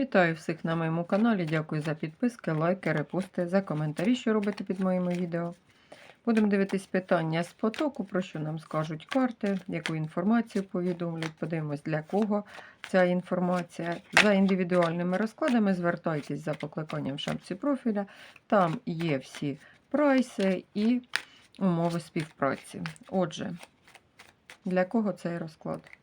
Вітаю всіх на моєму каналі. Дякую за підписки, лайки, репости, за коментарі, що робите під моїми відео. Будемо дивитись питання з потоку, про що нам скажуть карти, яку інформацію повідомлять. Подивимось, для кого ця інформація. За індивідуальними розкладами звертайтесь за покликанням в шапці профіля. Там є всі прайси і умови співпраці. Отже, для кого цей розклад?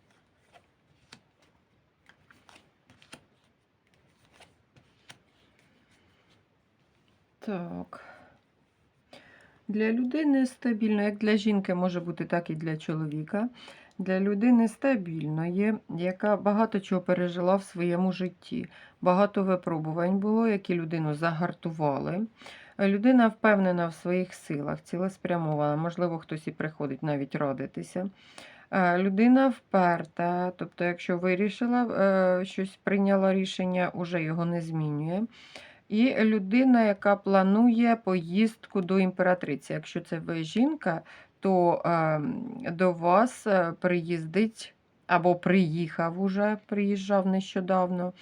Так. Для людини стабільно, як для жінки може бути, так і для чоловіка. Для людини стабільної, яка багато чого пережила в своєму житті. Багато випробувань було, які людину загартували. Людина впевнена в своїх силах, цілеспрямована, можливо, хтось і приходить навіть радитися. Е, Людина вперта, тобто, якщо вирішила е, щось прийняла рішення, уже його не змінює. І людина, яка планує поїздку до імператриці. Якщо це ви жінка, то е, до вас е, приїздить або приїхав уже, приїжджав нещодавно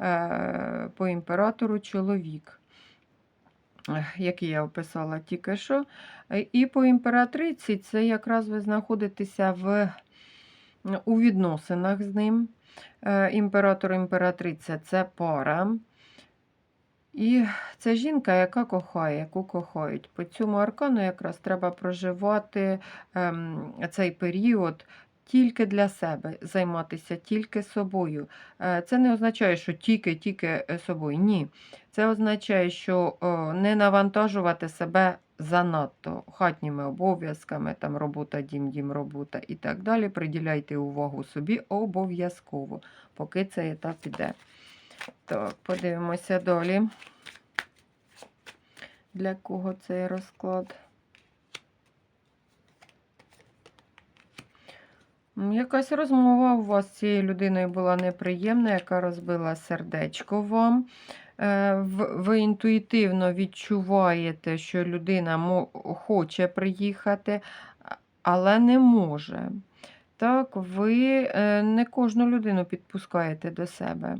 е, по імператору чоловік, який я описала тільки що. Е, І по імператриці це якраз ви знаходитеся в, у відносинах з ним. Е, Імператор імператриця це пара. І це жінка, яка кохає, яку кохають. По цьому аркану якраз треба проживати ем, цей період тільки для себе, займатися тільки собою. Е, це не означає, що тільки-тільки е, собою. Ні. Це означає, що не навантажувати себе занадто хатніми обов'язками, там робота, дім, дім, робота і так далі. Приділяйте увагу собі обов'язково, поки цей етап іде. Так, подивимося далі. Для кого цей розклад? Якась розмова у вас з цією людиною була неприємна, яка розбила сердечко вам. Е, Ви інтуїтивно відчуваєте, що людина хоче приїхати, але не може. Так, ви е, не кожну людину підпускаєте до себе.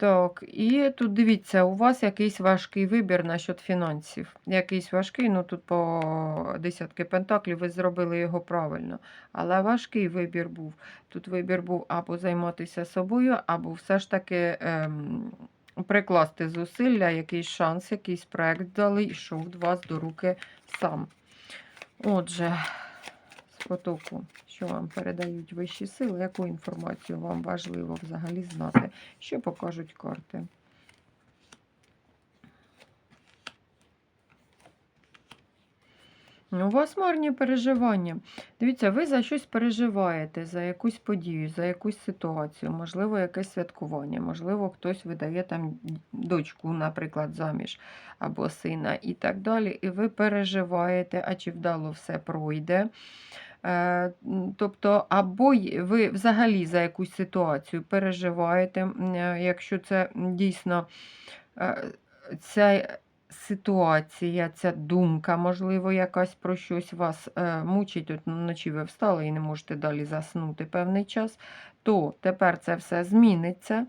Так, і тут дивіться, у вас якийсь важкий вибір насчет фінансів. Якийсь важкий, ну тут по десятки пентаклів ви зробили його правильно. Але важкий вибір був. Тут вибір був або займатися собою, або все ж таки ем, прикласти зусилля, якийсь шанс, якийсь проект дали, йшов до вас до руки сам. Отже, потоку, що вам передають вищі сили, яку інформацію вам важливо взагалі знати, що покажуть карти. У вас марні переживання. Дивіться, ви за щось переживаєте, за якусь подію, за якусь ситуацію, можливо, якесь святкування, можливо, хтось видає там дочку, наприклад, заміж або сина і так далі. І ви переживаєте, а чи вдало все пройде. Е, Тобто, або ви взагалі за якусь ситуацію переживаєте, е, якщо це дійсно е, ця ситуація, ця думка, можливо, якась про щось вас е, мучить, от вночі ви встали і не можете далі заснути певний час, то тепер це все зміниться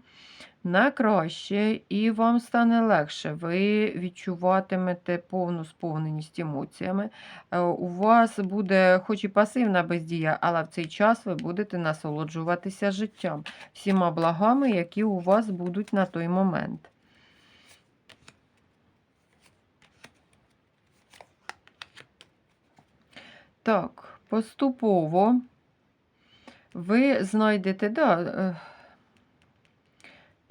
на краще, і вам стане легше. Ви відчуватимете повну сповненість емоціями. Е, У вас буде, хоч і пасивна бездія, але в цей час ви будете насолоджуватися життям, всіма благами, які у вас будуть на той момент. Так, поступово. Ви знайдете, да, е,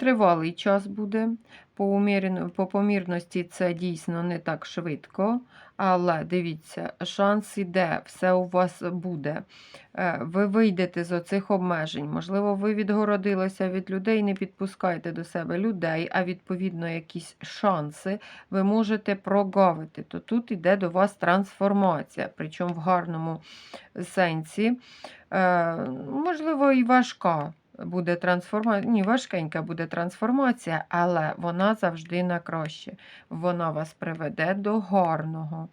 тривалий час буде. По, умірен- по помірності це дійсно не так швидко, але дивіться, шанс іде, все у вас буде. Е, Ви вийдете з оцих обмежень. Можливо, ви відгородилися від людей, не підпускаєте до себе людей, а відповідно якісь шанси ви можете прогавити. То тут йде до вас трансформація, причому в гарному сенсі. Е, Можливо, і важка буде трансформація. Ні, важкенька буде трансформація, але вона завжди на краще. Вона вас приведе до гарного.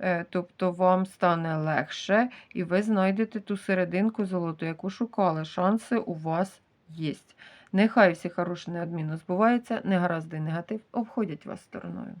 Е, Тобто вам стане легше, і ви знайдете ту серединку золоту, яку шукали. Шанси у вас є. Нехай всі хороші неодмінно збуваються, негаразди негатив обходять вас стороною.